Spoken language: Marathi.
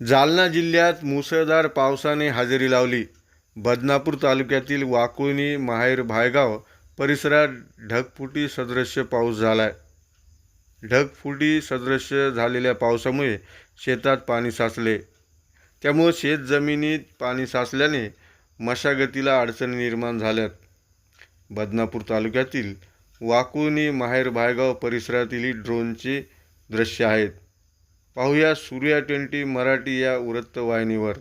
जालना जिल्ह्यात मुसळधार पावसाने हजेरी लावली. बदनापूर तालुक्यातील वाकुळणी माहेर भायगाव परिसरात ढगफुटी सदृश्य पाऊस झाला आहे ढगफुटी सदृश्य झालेल्या पावसामुळे शेतात पाणी साचले. त्यामुळे शेत जमिनीत पाणी साचल्याने मशागतीला अडचणी निर्माण झाल्यात. बदनापूर तालुक्यातील वाकुळणी माहेर भायगाव परिसरातील ड्रोनचे दृश्य आहेत. पाहूया सूर्या ट्वेंटी मराठी या वृत्तवाहिनीवर.